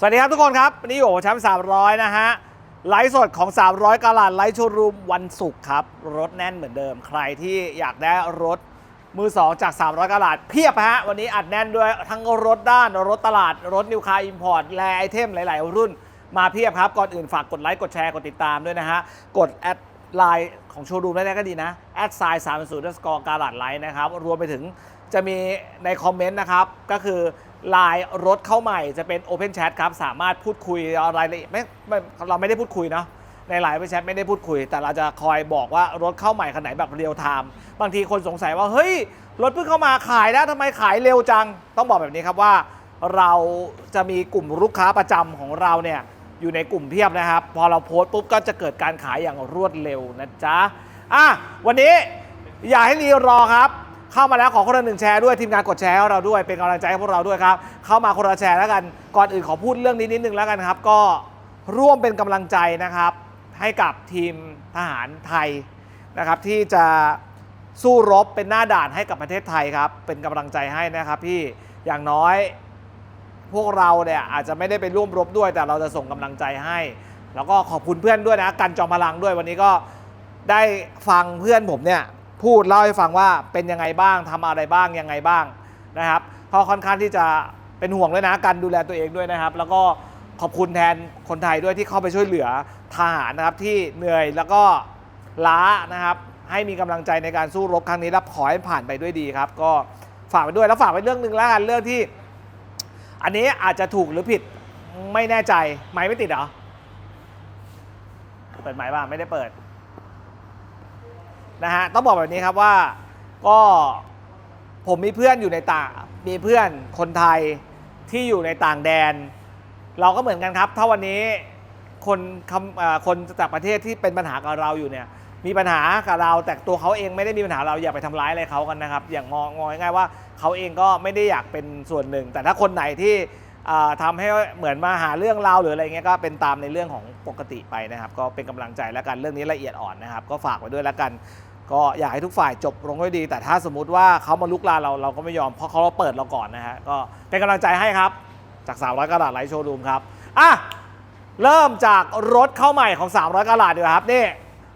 สวัสดีครับทุกคนครับวันนี้อยู่กับแชมป์300 นะฮะ ไลฟ์สดของ 300กาลาดไลฟ์โชว์รูมวันศุกร์ครับ รถแน่นเหมือนเดิม ใครที่อยากได้รถมือ 2 จาก 300กาลาดเพียบฮะ วันนี้อัดแน่นด้วยทั้งรถด้าน รถตลาด รถนิวคาอิมพอร์ต แลไอเทมหลาย ๆ รุ่นมาเพียบครับ ก่อนอื่นฝากกดไลค์ กดแชร์ กดติดตามด้วยนะฮะ กดแอดไลน์ของโชว์รูมได้ก็ดีนะแอดไซน์สามศูนย์สกอร์การาดไลน์นะครับ รวมไปถึงจะมีในคอมเมนต์นะครับ ก็คือ ไลน์รถเข้าใหม่จะเป็น Open Chat ครับ สามารถพูดคุยรายละเอียดไม่ไม่เราไม่ได้พูดคุยเนาะในไลน์ Open Chat ไม่ได้พูดคุย แต่เราจะคอยบอกว่ารถเข้าใหม่คันไหนแบบเรียลไทม์บางทีคนสงสัยว่าเฮ้ย รถเพิ่งเข้ามาขายแล้วทำไมขายเร็วจัง ต้องบอกแบบนี้ครับว่า เราจะมีกลุ่มลูกค้าประจำของเราเนี่ยอยู่ในกลุ่มเพียบนะครับ พอเราโพสต์ปุ๊บก็จะเกิดการขายอย่างรวดเร็วนะจ๊ะอะวันนี้อย่าให้รีรอครับ เข้ามาแล้วขอคนละหนึ่งแชร์ด้วยทีมงานกดแชร์ให้เราด้วยเป็นกำลังใจให้พวกเราด้วยครับ เข้ามาคนละแชร์แล้วกันก่อนอื่นขอพูดเรื่องนี้นิดนึงแล้วกันครับ ก็ร่วมเป็นกำลังใจนะครับ ให้กับทีมทหารไทยนะครับ ที่จะสู้รบเป็นหน้าด่านให้กับประเทศไทยครับ เป็นกำลังใจให้นะครับพี่อย่างน้อยพวกเราเนี่ยอาจจะไม่ได้ไปร่วมรบด้วยแต่เราจะส่งกำลังใจให้ แล้วก็ขอบคุณเพื่อนด้วยนะ กันจอมพลังด้วยวันนี้ก็ได้ฟังเพื่อนผมเนี่ย พูดเล่าให้ฟังว่าเป็นยังไงบ้างทำอะไรบ้างยังไงบ้างนะครับก็ค่อนข้างที่จะเป็นห่วงด้วยนะกันดูแลตัวเองด้วยนะครับ แล้วก็ขอบคุณแทนคนไทยด้วยที่เข้าไปช่วยเหลือทหารนะครับที่เหนื่อยแล้วก็ล้านะครับ ให้มีกำลังใจในการสู้รบครั้งนี้และขอให้ผ่านไปด้วยดีครับ ก็ฝากไปด้วยแล้วฝากไปเรื่องหนึ่งแล้วกันเรื่องที่ อันนี้อาจจะถูกหรือผิดไม่แน่ใจ ไม้ไม่ติดเหรอเปิดไม้บ้างไม่ได้เปิด นะฮะต้องบอกแบบนี้ครับว่าก็ผมมีเพื่อนอยู่ในต่างมีเพื่อนคนไทยที่อยู่ในต่างแดน เราก็เหมือนกันครับ ถ้าวันนี้คนคำคนจากประเทศที่เป็นปัญหากับเราอยู่เนี่ยมีปัญหากับเราแต่ตัวเขาเองไม่ได้มีปัญหาเราอย่าไปทำร้ายอะไรเขากันนะครับ อย่างงององ่ายๆว่าเขาเองก็ไม่ได้อยากเป็นส่วนหนึ่ง แต่ถ้าคนไหนที่ทำาให้เหมือนมาหาเรื่องเราหรืออะไรเงี้ยก็เป็นตามในเรื่องของปกติไปนะครับ ก็เป็นกำลังใจแล้วกันเรื่องนี้ละเอียดอ่อนนะครับ ก็ฝากไว้ด้วยแล้วกัน ก็อยากให้ทุกฝ่ายจบลงด้วยดี แต่ถ้าสมมุติว่าเขามาลุกลานเราเราก็ไม่ยอมเพราะเขาเปิดเราก่อนนะฮะก็เป็นกำลังใจให้ครับ จาก 300กระดาษไลท์โชว์รูมครับอะเริ่มจากรถเข้าใหม่ของ 300กะลาดดีกว่าครับนี่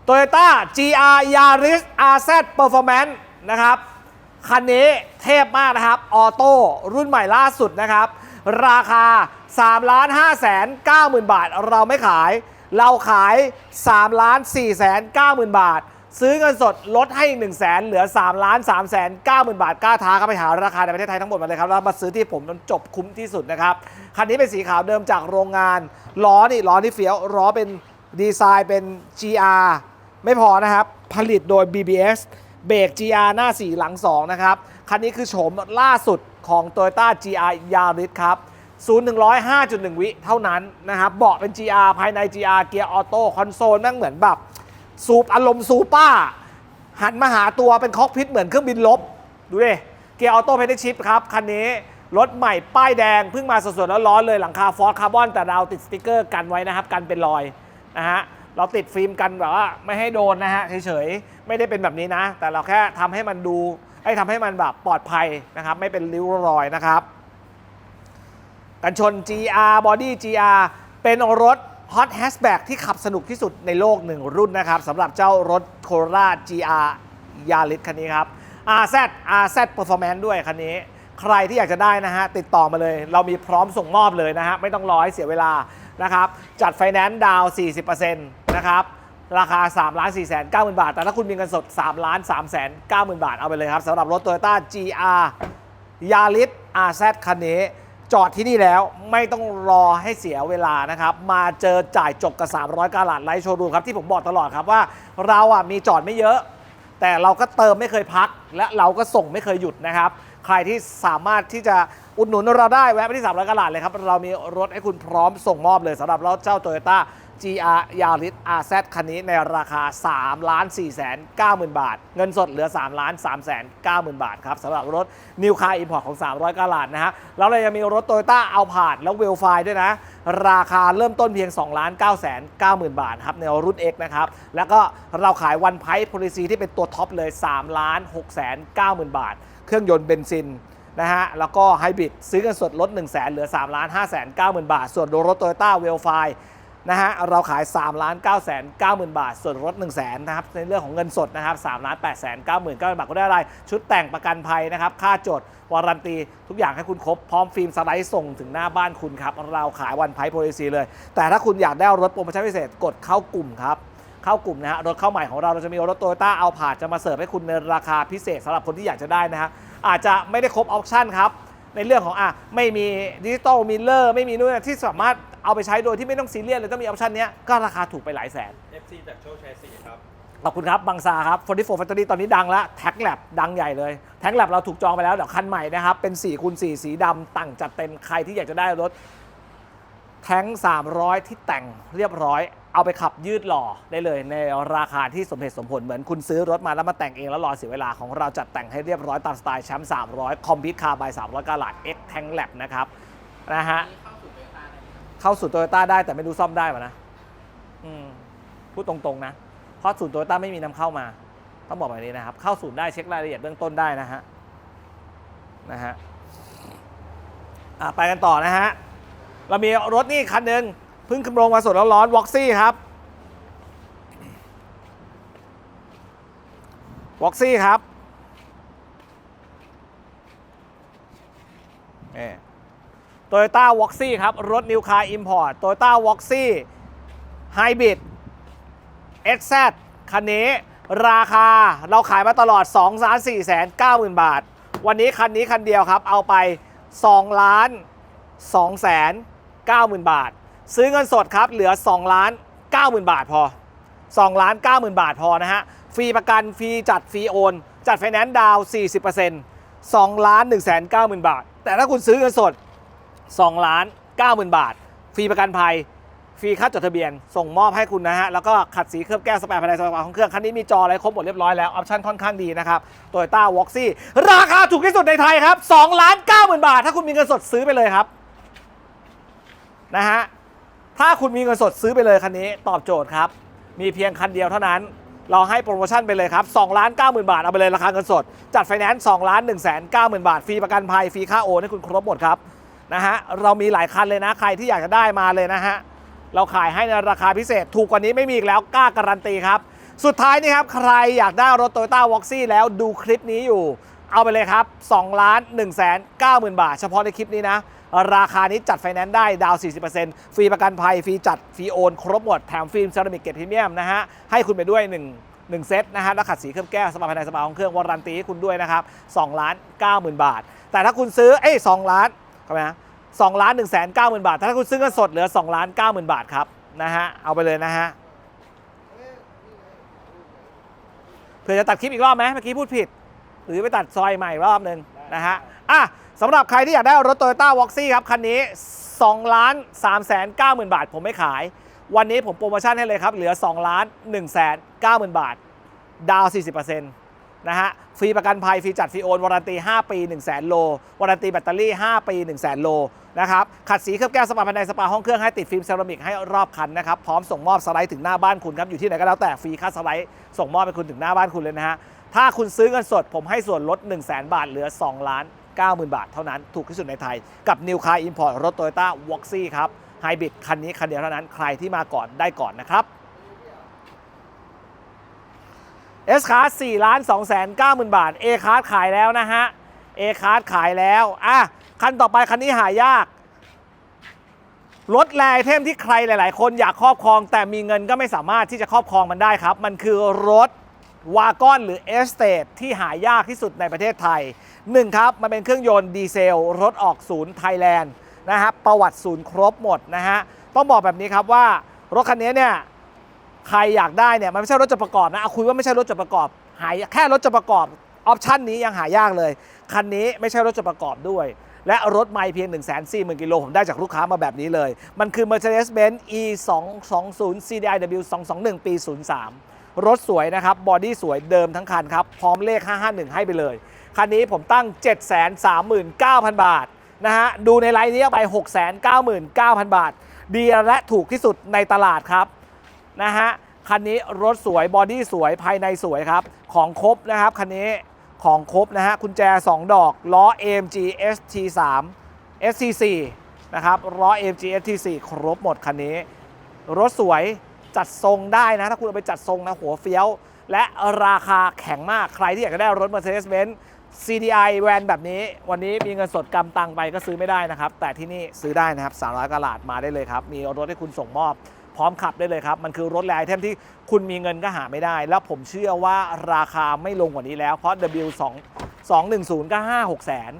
Toyota GR Yaris RZ Performance นะครับคันนี้เทพมากนะครับ ออโต้รุ่นใหม่ล่าสุดนะครับ ราคา 3 5 9 0 0 0 0 บาท เราไม่ขาย เราขาย 3 4 9 0 0 0 0 บาท ซื้อเงินสดลดให้อีก1 0 0 0 0แสนเหลือ3 3 9 0 0 0 0 บาทกล้าท้าเข้าไปหาราคาในประเทศไทยทั้งหมดมาเลยครับ แล้วมาซื้อที่ผมจนจบคุ้มที่สุดนะครับคันนี้เป็นสีขาวเดิมจากโรงงานล้อนี่ล้อนี่เฟี้ยวล้อเป็นดีไซน์เป็น GR ไม่พอนะครับ ผลิตโดย BBS เบรก GR หน้า 4 หลัง 2 นะครับ คันนี้คือโฉมล่าสุดของ Toyota GR Yaris ครับ0 1 0 5.1 วิเท่านั้นนะครับ เบาะเป็น GR ภายใน GR เกียร์ออโต้คอนโซลแม่งเหมือนแบบ ซูปอารมณ์ซูป้า หันมาหาตัวเป็นคอกพิษเหมือนเครื่องบินลบ ดูดิ เกียร์ออโต้เพนชิพครับ คันนี้ รถใหม่ป้ายแดง เพิ่งมาสดๆแล้วร้อนๆเลยหลังคาฟอสคาร์บอนแต่เราติดสติกเกอร์กันไว้นะครับ กันเป็นรอยนะฮะเราติดฟิล์มกันแบบว่าไม่ให้โดนนะฮะเฉยๆไม่ได้เป็นแบบนี้นะ แต่เราแค่ทำให้มันดูให้ทำให้มันแบบปลอดภัยนะครับ ไม่เป็นริ้วรอยนะครับ กันชน GR Body GR เป็นรถ Hot Hatchback ที่ขับสนุกที่สุดในโลกหนึ่งรุ่นนะครับสำหรับเจ้ารถ Corolla GR Yaris คันนี้ครับ RZ RZ Performance ด้วยคันนี้ ใครที่อยากจะได้นะฮะ ติดต่อมาเลย เรามีพร้อมส่งมอบเลยนะฮะ ไม่ต้องรอให้เสียเวลานะครับ จัดไฟแนนซ์ดาวน์40%นะครับราคา3 4 9 0 0 0 0 บาท แต่ถ้าคุณมีเงินสด3 3 9 0 0 0 0 บาท เอาไปเลยครับสำหรับรถ Toyota GR ยาริส RZ คันนี้ จอดที่นี่แล้วไม่ต้องรอให้เสียเวลานะครับ มาเจอจ่ายจบกับ 300 กาลัดไลท์โชว์รูมครับที่ผมบอกตลอดครับว่าเราอะมีจอดไม่เยอะ แต่เราก็เติมไม่เคยพัก และเราก็ส่งไม่เคยหยุดนะครับ ใครที่สามารถที่จะอุดหนุนเราได้แวะไปที่300กาลัดเลยครับ เรามีรถให้คุณพร้อมส่งมอบเลยสำหรับรถเจ้าโตโยต้า GR Yaris RZ คันนี้ในราคา 3 ล้าน4แสน9หมื่นบาท เงินสดเหลือ 3 ล้าน3แสน9หมื่นบาทครับสำหรับรถ New Car Import ของ 300กาลาดนะฮะแล้วเรายังมีรถ Toyota a l p a r d แล้วเวลไฟด้วยนะ ราคาเริ่มต้นเพียง 2 ล้าน9แสน9หมื่นบาทครับในรุ่น X นะครับ แล้วก็เราขายวันไพ e โพลิซีที่เป็นตัวท็อปเลย 3 ล้าน6แสน9หมื่นบาท เครื่องยนต์เบนซินนะฮะ แล้วก็ไฮบริดซื้อกันสดลด1 0 0 0 0แสนเหลือ3ล้าน5แสน9 0,000 บาท ส่วนรถโตโยต้าเวลไฟ นะฮะเราขาย 3 ล้าน9แสน9 0 0 0 บาท ส่วนรถ1 0 0 0 0แสนนะครับในเรื่องของเงินสดนะครับ3ล้าน8แสน9 9 0 0 0 บาทก็ได้อะไร ชุดแต่งประกันภัยนะครับ ค่าจดวารันตี ทุกอย่างให้คุณครบ พร้อมฟิล์มสไลด์ส่งถึงหน้าบ้านคุณครับ เราขายวันไพโพลิซีเลย แต่ถ้าคุณอยากได้รถโปรโมชั่นพิเศษกดเข้ากลุ่มครับเข้ากลุ่มนะฮะรถเข้าใหม่ของเราเราจะมีรถโตโยต้าเอาผาดจะมาเสิร์ฟให้คุณในราคาพิเศษสำหรับคนที่อยากจะได้นะฮะอาจจะไม่ได้ครบออปชั่นครับในเรื่องของอะไม่มีดิจิตอลมิลเลอร์ไม่มีนู่นนที่สามารถ เอาไปใช้โดยที่ไม่ต้องซีเรียสเลยต้องมีออปชั่นเนี้ยก็ราคาถูกไปหลายแสน FC จากโชคชัยสี่ครับ ขอบคุณครับบางซาครับ44 Factory ตอนนี้ดังแล้วแท็กแลบดังใหญ่เลย แท็กแลบเราถูกจองไปแล้วเดี๋ยวคันใหม่นะครับ เป็น4คูณ4สีดำตั้งจัดเต็มใครที่อยากจะได้รถ แท้ง 300 ที่แต่งเรียบร้อย เอาไปขับยืดหล่อได้เลย ในราคาที่สมเหตุสมผลเหมือนคุณซื้อรถมาแล้วมาแต่งเองแล้วรอเสียเวลาของเราจัดแต่งให้เรียบร้อยตามสไตล์แชมป์300 คอมพิวคาร์บาย300กาลัด X แทงแลบนะครับนะฮะ เข้าสู่โตโยต้าได้แต่ไม่รู้ซ่อมได้ป่ะนะพูดตรงๆนะ เพราะศูนย์โตโยต้าไม่มีนำเข้ามา ต้องบอกแบบนี้นะครับ เข้าศูนย์ได้เช็ครายละเอียดเบื้องต้นได้นะฮะนะฮะะไปกันต่อนะฮะ เรามีรถนี่คันหนึ่งเพิ่งขึ้นโรงมาสดร้อนๆวอกซี่ครับวอกซี่ครับ โตโยต้าวอกซี่ครับ รถนิวคาร์อิมพอร์ตโตโยต้าวอกซี่ไฮบริด XZ คันนี้ ราคาเราขายมาตลอด 2 4 9 0 0 0 0 บาท วันนี้คันนี้คันเดียวครับ เอาไป 2 ล้าน2แสน90,000 บาท ซื้อเงินสดครับ เหลือ 2 ล้าน 90,000 บาทพอ 2 ล้าน 90,000 บาทพอนะฮะ ฟรีประกัน ฟรีจัด ฟรีโอน จัดไฟแนนซ์ดาวน์40% 2ล้าน1 9 0 0 0 0 บาท แต่ถ้าคุณซื้อเงินสด 2ล้าน90,000 บาท ฟรีประกันภัย ฟรีค่าจดทะเบียน ส่งมอบให้คุณนะฮะ แล้วก็ขัดสีเคลือบแก้วสแปร์ภายในสปาของเครื่อง คันนี้มีจออะไรครบหมดเรียบร้อยแล้ว ออปชั่นค่อนข้างดีนะครับโตโยต้าวอล์กซี่ราคาถูกที่สุดในไทยครับ2ล้าน90,000 บาท ถ้าคุณมีเงินสดซื้อไปเลยครับนะฮะถ้าคุณมีเงินสดซื้อไปเลยคันนี้ตอบโจทย์ครับ มีเพียงคันเดียวเท่านั้น เราให้โปรโมชั่นไปเลยครับ2ล้าน90,000 บาท เอาไปเลยราคาเงินสด จัดไฟแนนซ์2ล้าน1 9 0 0 0 0 บาท ฟรีประกันภัย ฟรีค่าโอนให้คุณครบหมดครับ นะฮะเรามีหลายคันเลยนะใครที่อยากจะได้มาเลยนะฮะเราขายให้ในราคาพิเศษ ถูกกว่านี้ไม่มีอีกแล้วกล้าการันตีครับ สุดท้ายนี่ครับ ใครอยากได้รถ Toyota w o x ซี่แล้วดูคลิปนี้อยู่ เอาไปเลยครับ2ล้าน1 9 0 0 0บาท เฉพาะในคลิปนี้นะ ราคานี้จัดไฟแนนซ์ได้ดาวน์40%ฟรีประกันภัย ฟรีจัด ฟรีโอน ครบหมด แถมฟิล์มเซรามิกเกรดพรีเมียมนะฮะ ให้คุณไปด้วย1 1เซตนะฮะแล้วขัดสีเคลือบแก้วสปาภายในสปาของเครื่องวารันตีให้คุณด้วยนะครับ2ล้าน90,000 บาท แต่ถ้าคุณซื้อเอ้ย2ล้าน ไหมฮะ2ล้าน1 9 0 0 0 0บาทแต่นบาท ถ้าคุณซื้อเงินสดเหลือ2ล้าน90,000บาทครับนะฮะ เอาไปเลยนะฮะ เผื่อจะตัดคลิปอีกรอบไหมเมื่อกี้พูดผิด หรือไปตัดซอยใหม่อีกรอบหนึ่งนะฮะ อะสำหรับใครที่อยากได้รถ Toyota w o x ซี่ครับ คันนี้2ล้าน3แสน9หมื่นบาท ผมไม่ขาย วันนี้ผมโปรโมชั่นให้เลยครับ เหลือ2ล้าน1แสน9หมื่นบาท ดาวน์40% นะฮะฟรีประกันภัยฟรีจัดฟรีโอนวารันตี 5 ปี 1 0 0 0 0แโลวารันตีแบตเตอรี่ 5 ปี 1 0 0 0 0 โลนะครับขัดสีเคลือบแก้วสปาภายในสปาห้องเครื่องให้ติดฟิล์มเซรามิกให้รอบคันนะครับพร้อมส่งมอบสไลด์ถึงหน้าบ้านคุณครับอยู่ที่ไหนก็แล้วแต่ฟรีค่าสไลด์ส่งมอบไปคุณถึงหน้าบ้านคุณเลยนะฮะถ้าคุณซื้อเงินสดผมให้ส่วนลด 1 0 0 0 0แบาทเหลือ 2 ล้าน 90,000 บาทเท่านั้นถูกที่สุดในไทย กับ New Car Import รถ Toyota w o x ซี่ครับไฮบริดคันนี้คันเดียวเท่านั้นใครที่มาก่อนได้ก่อนนะครับ S Card 4ล้าน2แสน9หมื่นบาท A Card ขายแล้วนะฮะ A Card ขายแล้ว อะ คันต่อไปคันนี้หายาก รถแรไอเทมที่ใครหลาย ๆ คนอยากครอบครอง แต่มีเงินก็ไม่สามารถที่จะครอบครองมันได้ครับ มันคือรถวากอนหรือเอสเตทที่หายากที่สุดในประเทศไทย 1 ครับ มันเป็นเครื่องยนต์ดีเซล รถออกศูนย์ไทยแลนด์นะฮะประวัติศูนย์ครบหมดนะฮะ ต้องบอกแบบนี้ครับว่ารถคันนี้เนี่ย ใครอยากได้เนี่ยมันไม่ใช่รถจะประกอบนะเอาคุยว่าไม่ใช่รถจะประกอบ หายแค่รถจะประกอบออปชันนี้ยังหายากเลย คันนี้ไม่ใช่รถจะประกอบด้วย และรถไม่เพียง 1 4 0 0 0 0กิโลผมได้จากลูกค้ามาแบบนี้เลย มันคือ Mercedes-Benz E 2 2 0 CDIW 221ปี 03 รถสวยนะครับ บอดี้สวยเดิมทั้งคันครับ พร้อมเลข 551 ให้ไปเลย คันนี้ผมตั้ง 739,000 บาทนะฮะ ดูในไลน์นี้เอาไป 699,000 บาท ดีและถูกที่สุดในตลาดครับ นะฮะ คันนี้รถสวยบอดี้สวยภายในสวยครับ ของครบนะครับ คันนี้ของครบนะฮะกุญแจ 2 ดอก ล้อ AMG ST3 ST4 นะครับล้อ AMG ST4 ครบหมดคันนี้ รถสวยจัดทรงได้นะ ถ้าคุณเอาไปจัดทรงนะหัวเฟี้ยว และราคาแข็งมากใครที่อยากจะได้รถ Mercedes-Benz CDI แวนแบบนี้ วันนี้มีเงินสดกำตังไปก็ซื้อไม่ได้นะครับ แต่ที่นี่ซื้อได้นะครับ300กะลาดมาได้เลยครับ มีรถให้คุณส่งมอบ พร้อมขับได้เลยครับ มันคือรถแรไอเทมที่คุณมีเงินก็หาไม่ได้ แล้วผมเชื่อว่าราคาไม่ลงกว่านี้แล้ว เพราะ W2 210 ก็ 5 6แสน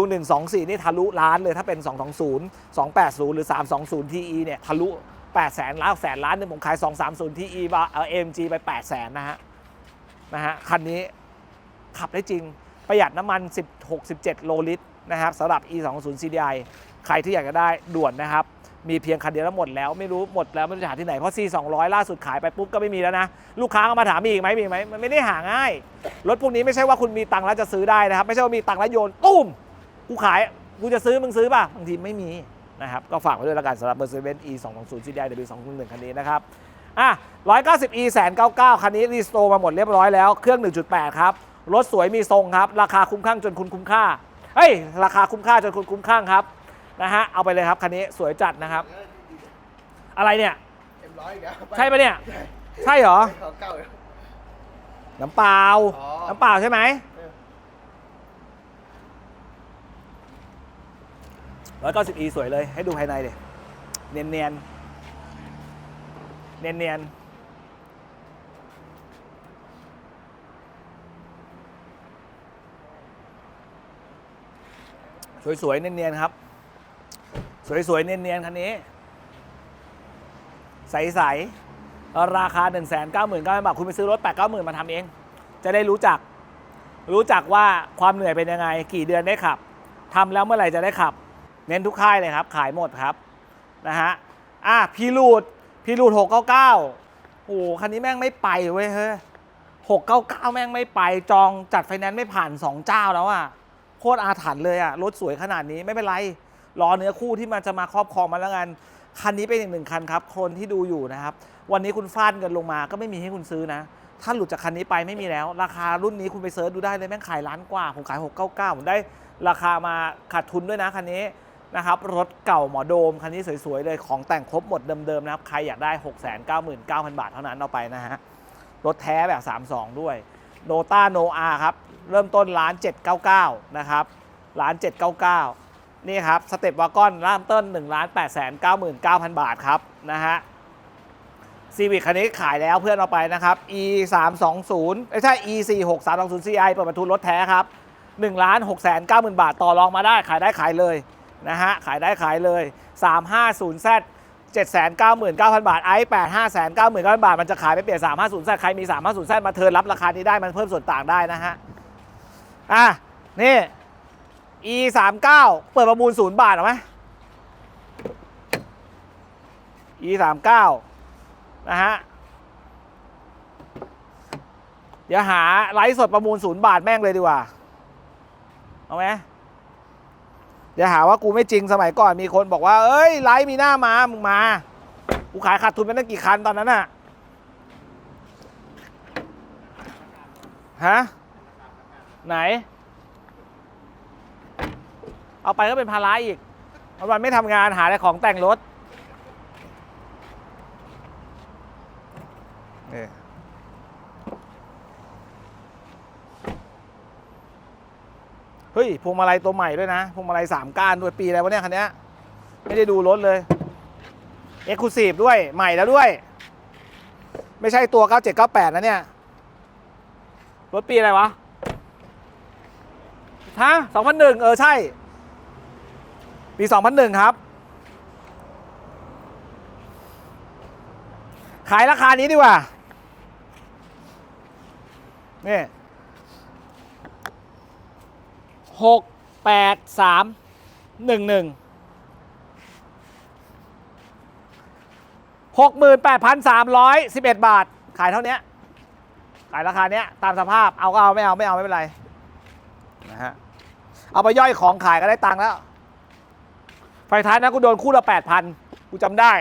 W124 นี่ทะลุล้านเลยถ้าเป็น 220 280 หรือ 320 TE เนี่ยทะลุ8แสนล้านแสนล้านนึงผมขาย 230 TE บาเอ่อ AMG ไป8แสนนะฮะนะฮะคันนี้ขับได้จริงประหยัดน้ำมัน 16 17 โลลิตรนะครับสำหรับ E 2 0 CDI ใครที่อยากจะได้ด่วนนะครับ มีเพียงคันเดียวแล้วหมดแล้วไม่รู้หมดแล้วไม่รู้จะหาที่ไหนเพราะ C 200 ล่าสุดขายไปปุ๊บก็ไม่มีแล้วนะ ลูกค้าก็มาถามมีอีกไหมมีไหมมันไม่ได้หาง่าย รถพวกนี้ไม่ใช่ว่าคุณมีตังค์แล้วจะซื้อได้นะครับ ไม่ใช่ว่ามีตังค์แล้วโยนตุ้มกูขายกูจะซื้อมึงซื้อป่ะบางทีไม่มีนะครับก็ฝากไว้ด้วยล้วกันสำหรับ Mercedes E 2 2 0 CDI W 2 1คันนี้นะครับอะ190 E แสน99คันนี้รีสโตร์มาหมดเรียบร้อยแล้วเครื่อง 1.8 ครับรถสวยมีทรงครับ ราคาคุ้มข้าจนคุณคุ้มค่าเฮ้ยราคาคุ้มค่าจนคุณคุ้มข้าครับ นะฮะเอาไปเลยครับคันนี้สวยจัดนะครับ อะไรเนี่ย เอ็มร้อยอีกแล้วใช่ปะเนี่ย ใช่เหรอเขาเก่าอีก น้ำเปล่า อ๋อ น้ำเปล่าใช่ไหมเออร้อยเก้าสิบ e สวยเลย ให้ดูภายในดิเนียนเนียนเนียนเนียนสวยๆเนียนๆครับ สวยๆ เนียนๆ คันนี้ ใสๆ ราคา 1 9 9 0 0 0บาท คุณไปซื้อรถ 8 9 0 0 0มาทำเอง จะได้รู้จัก รู้จักว่าความเหนื่อยเป็นยังไง กี่เดือนได้ขับทำแล้วเมื่อไหร่จะได้ขับ เน้นทุกค่ายเลยครับ ขายหมดครับนะฮะอะพีรูดพีรูด699โอ้โหคันนี้แม่งไม่ไปเว้ยเฮ้ย699 แม่งไม่ไปจองจัดไฟแนนซ์ไม่ผ่าน 2 เจ้าแล้วอะโคตรอาถรรพ์เลยอะรถสวยขนาดนี้ไม่เป็นไร รอเนื้อคู่ที่มันจะมาครอบครองมาแล้วกัน คันนี้เป็นอีกหนึ่งคันครับ คนที่ดูอยู่นะครับ วันนี้คุณฟาดเงินลงมาก็ไม่มีให้คุณซื้อนะ ถ้าหลุดจากคันนี้ไปไม่มีแล้ว ราคารุ่นนี้คุณไปเซิร์ชดูได้เลยแม่งขายล้านกว่า ผมขาย 699 ผมได้ราคามาขาดทุนด้วยนะคันนี้นะครับรถเก่าหมอโดมคันนี้สวยๆเลยของแต่งครบหมดเดิมๆนะครับใครอยากได้ 699,000 บาทเท่านั้นเอาไปนะฮะรถแท้แบบ 32 ด้วยโนต้าโนอาครับ เริ่มต้นล้าน 799 นะครับล้าน 799 นี่ครับสเต็ปวากอนเริ่มต้น1ล้าน8 9 9 0 0 0 บาทครับนะฮะซีวิคคันนี้ขายแล้วเพื่อนเอาไปนะครับ e 3 2 0ไม่ใช่ e 4 6 3 2 0 ci เปิดประทุนรถแท้ครับ1ล้าน6 9 0 0 0 0 บาทต่อรองมาได้ขายได้ขายเลยนะฮะขายได้ขายเลย 350 z 799,000 บาท ไอ8 5 9 9 0 0 0 บาท มันจะขายไปเปลี่ยน 350 z ใครมี 350 z มาเทิร์นรับราคานี้ได้มันเพิ่มส่วนต่างได้นะฮะ อะ นี่ e 3 9เปิดประมูล0บาทเอาไหม e 3 9นะฮะ เดี๋ยวหาไลฟ์สดประมูล0บาทแม่งเลยดีกว่า เอาไหมเดี๋ยวหาว่ากูไม่จริงสมัยก่อนมีคนบอกว่า เอ้ย ไลฟ์มีหน้ามา มึงมา กูขายขาดทุนไปตั้งกี่คันตอนนั้นน่ะฮะ ไหน เอาไปก็เป็นภาระอีกวันวันไม่ทำงานหาอะไรของแต่งรถนี่เฮ้ยพวงมาลัยตัวใหม่ด้วยนะพวงมาลัยสามก้านด้วยปีอะไรวะเนี่ยคันนี้ไม่ได้ดูรถเลยเอ็กซ์คลูซีฟด้วยใหม่แล้วด้วย ไม่ใช่ตัว 9798 นะเนี่ย รถปีอะไรวะฮะ2001 เออ ใช่ ปี 2001 ครับ ขายราคานี้ดีกว่า นี่หกแปดสามหนึ่งหนึ่งหกหมื่นแปดพันสามร้อยสิบเอ็ดบาท ขายเท่านี้ ขายราคาเนี้ย ตามสภาพ เอาก็เอา ไม่เอา ไม่เอา ไม่เป็นไร นะฮะ เอาไปย่อยของขายก็ได้ตังค์แล้ว ท้ายนะกูโดนคู่ละแปดพันกูจำได้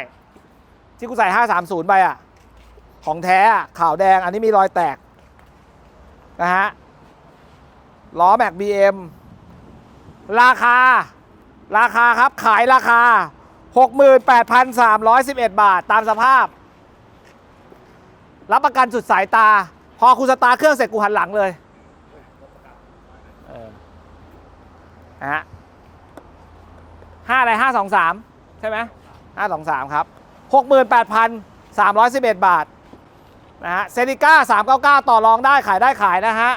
ที่กูใส่ห้าสามศูนย์ไปอะ ของแท้อะขาวแดงอันนี้มีรอยแตก นะฮะ ล้อแม็ก BM ราคา ราคาครับขายราคา 68,311 บาทตามสภาพ รับประกันสุดสายตา พอคุณสตาร์เครื่องเสร็จกูหันหลังเลย เออนะฮะ ห้าอะไรห้าสองสามใช่ไหมห้าสองสามครับหกหมื่นแปดพันสามร้อยสิบเอ็ดบาทนะฮะเซนิก้าสามเก้าเก้าต่อรองได้ขายได้ขายนะฮะ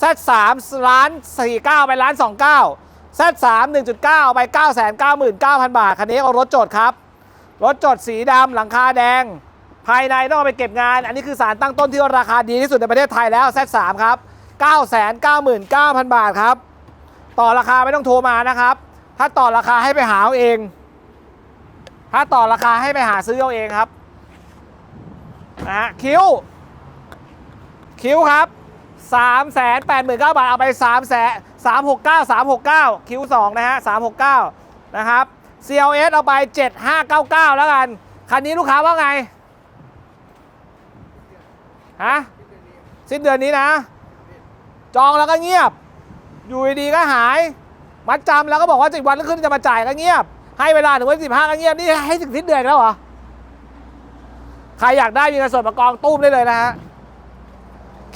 Z3 ล้าน49 ไปล้าน 29 Z3 1.9 ไป 9 9 9 0 0 0 บาท คันนี้เอารถจดครับ รถจดสีดำหลังคาแดง ภายในต้องเอาไปเก็บงาน อันนี้คือสารตั้งต้นที่ราคาดีที่สุดในประเทศไทยแล้ว Z3 ครับ 9 9 9 0 0 0 บาทครับ ต่อราคาไม่ต้องโทรมานะครับ ถ้าต่อราคาให้ไปหาเอาเอง ถ้าต่อราคาให้ไปหาซื้อเอาเองครับนะฮะคิ้ว คิ้วครับ3 8 9 0 0 0บาท เอาไป3 3 369 369คิ้ว2นะฮะ369นะครับ CLS เอาไป7599แล้วกัน คันนี้ลูกค้าว่าไง ฮะ สิ้นเดือนนี้นะ จองแล้วก็เงียบ อยู่ดีๆก็หาย มัดจำแล้วก็บอกว่าจิวันขึ้นจะมาจ่ายก็เงียบ ให้เวลาถึงวันสิบห้าก็เงียบนี่ให้ถึงสิ้นเดือนแล้วเหรอใครอยากได้มีเงินสดมากองตุ้มได้เลยนะฮะ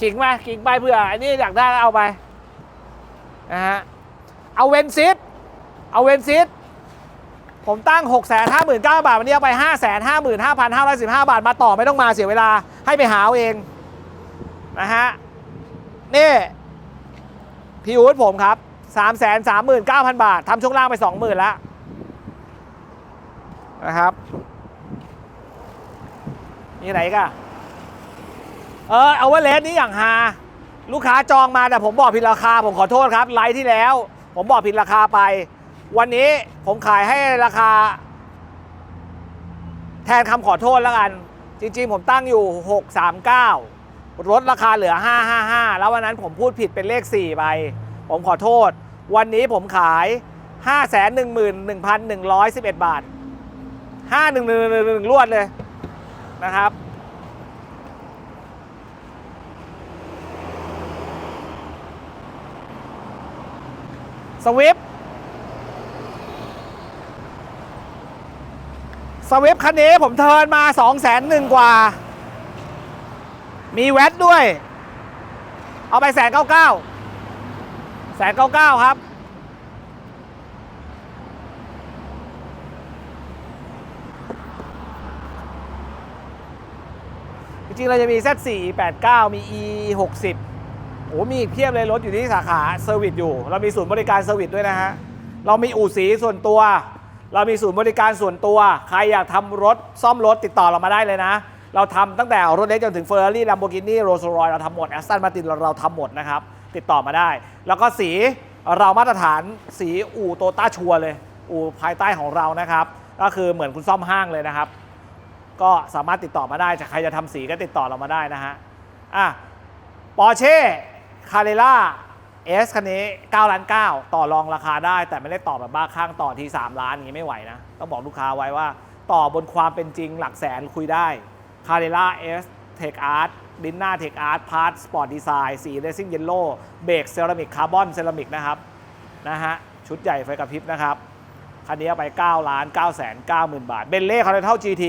ขิงไปขิงไปเผื่ออันนี้อยากได้ก็เอาไปนะฮะเอาเวนซิตเอาเวนซิตผมตั้ง 6 5 9 0 0 0 บาท วันนี้เอาไป 5 5 5 5 5 1 5 บาท มาต่อไม่ต้องมาเสียเวลาให้ไปหาเอาเอง นะฮะ นี่ พี่อู๊ดผมครับ 3 3 9 0 0 0 บาททำช่วงล่างไป 20,000แล้วนะครับมีไหนอีกันเออเอาว่าเลสนี้อย่างฮาลูกค้าจองมาแต่ผมบอกผิดราคา ผมขอโทษครับ ไลฟ์ที่แล้ว ผมบอกผิดราคาไป วันนี้ผมขายให้ราคา แทนคำขอโทษแล้วกัน จริงๆ ผมตั้งอยู่ 639ลดราคาเหลือ 555 แล้ววันนั้นผมพูดผิดเป็นเลข 4 ไป ผมขอโทษ วันนี้ผมขาย 511,111 บาท 5111รวดเลยนะครับสวิฟสวิฟคันนี้ผมเทินมา2 0 0 0 0 0กว่า มีแวตด้วย เอาไปแสนเก้าเก้า แสนเก้าเก้าครับ จริงๆ เราจะมี Z4 89 มี E 60โอ้มีอีกเพียบเลยรถอยู่ที่สาขาเซอร์วิสอยู่ เรามีศูนย์บริการเซอร์วิสด้วยนะฮะ เรามีอู่สีส่วนตัว เรามีศูนย์บริการส่วนตัว ใครอยากทำรถซ่อมรถติดต่อเรามาได้เลยนะเราทำตั้งแต่รถเล็กจนถึงเฟอร์รารี่ลัมโบกินี่โรลส์รอยเราทำหมดแอสตันมาตินเราเราทำหมดนะครับ ติดต่อมาได้ แล้วก็สีเรามาตรฐานสีอู่โตต้าชัวเลย อู่ภายใต้ของเรานะครับ ก็คือเหมือนคุณซ่อมห้างเลยนะครับ ก็สามารถติดต่อมาได้จะใครจะทำสีก็ติดต่อเรามาได้นะฮะอะปอร์เช่คาเรล่าเอสคันนี้9ล้าน9ต่อรองราคาได้ แต่ไม่ได้ต่อแบบบ้าข้างต่อที 3 ล้านอย่างนี้ไม่ไหวนะ ต้องบอกลูกค้าไว้ว่า ต่อบนความเป็นจริงหลักแสนคุยได้คาเรล่าเอสเทคอาร์ต ดินหน้าเทคอาร์ตพาร์ทสปอร์ตดีไซน์สีเรซิ่งเยลโล่เบรกเซรามิกคาร์บอนเซรามิกนะครับนะฮะชุดใหญ่ไฟกระพริบนะครับ คันนี้ไป 9 ล้าน9แสน9หมื่นบาทเบนเล่คาร์เท่า GT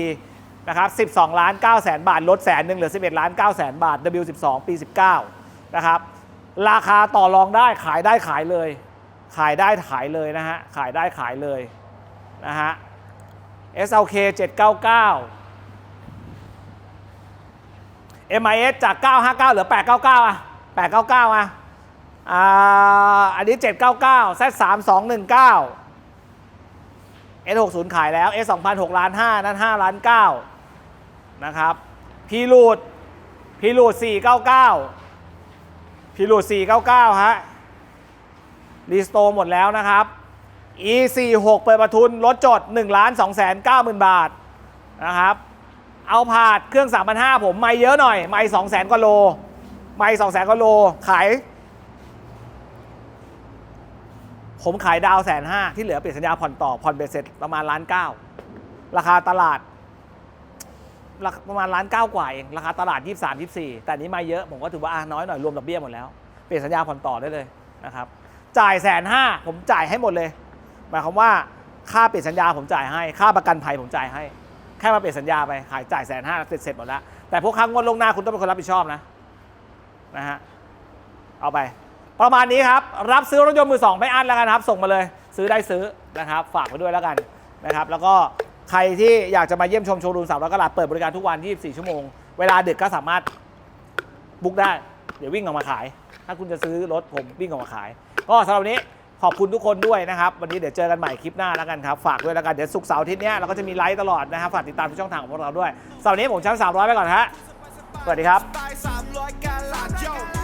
นะครับ 12 ล้าน9แสนบาท ลดแสนหนึ่งเหลือ 11 ล้าน9แสนบาท W12 ปี 19 นะครับ ราคาต่อรองได้ขายได้ขายเลย ขายได้ขายเลยนะฮะ ขายได้ขายเลยนะฮะ SLK 799 MIS จาก 959 เหลือ 899 อะ 899 อะอ่าอันนี้ 799 Z3219 S60 ขายแล้ว S2000 6ล้าน5นั้น5ล้าน9นะครับพีรูดพีรูด499พีรูด499 ฮะ รีสโตหมดแล้วนะครับ E46 เปิดประทุนรถจด1ล้าน2แสน9หมื่นบาทนะครับ เอาผาดเครื่อง 3,500 ผมไม่เยอะหน่อย ไม่2แสนกว่าโล ไม่2แสนกว่าโล ขาย ผมขายดาวแสนห้าที่เหลือเปลี่ยนสัญญาผ่อนต่อ ผ่อนเบ็ดเสร็จประมาณล้านเก้าราคาตลาดราประมาณล้านเก้ากว่าเอง ราคาตลาด 23 24 แต่นนี้มาเยอะ ผมก็ถือว่าน้อยหน่อยรวมดอกเบี้ยหมดแล้ว เปลี่ยนสัญญาผ่อนต่อได้เลยนะครับ จ่ายแสนห้าผมจ่ายให้หมดเลย หมายความว่าค่าเปลี่ยนสัญญาผมจ่ายให้ ค่าประกันภัยผมจ่ายให้ ค่มาเปลี่ยนสัญญาไปขายจ่ายแสนห้าเสร็จเสร็จหมดแล้ว แต่พวกครั้งงวดลงหน้าคุณต้องเป็นคนรับผิดชอบนะนะฮะเอาไป ประมาณนี้ครับ รับซื้อรถยนต์มือสองไม่อั้นแล้วกันครับ ส่งมาเลยซื้อได้ซื้อนะครับ ฝากไว้ด้วยแล้วกันนะครับ แล้วก็ใครที่อยากจะมาเยี่ยมชมโชว์รูมสามร้อยกลัดเปิดบริการทุกวัน 24 ชั่วโมง เวลาดึกก็สามารถบุ๊กได้ เดี๋ยววิ่งออกมาขาย ถ้าคุณจะซื้อรถผมวิ่งออกมาขาย ก็สำหรับวันนี้ ขอบคุณทุกคนด้วยนะครับ วันนี้เดี๋ยวเจอกันใหม่คลิปหน้าแล้วกันครับ ฝากด้วยแล้วกัน เดี๋ยวสุกร์เสาร์อาทิตย์เนี้ยเราก็จะมีไลฟ์ตลอดนะครับ ฝากติดตามทุกช่องทางของพวกเราด้วยสำหรับวันนี้ผมแชมป์สามร้อยไปก่อนฮะ สวัสดีครับสไตล์สามร้อยการลาดโย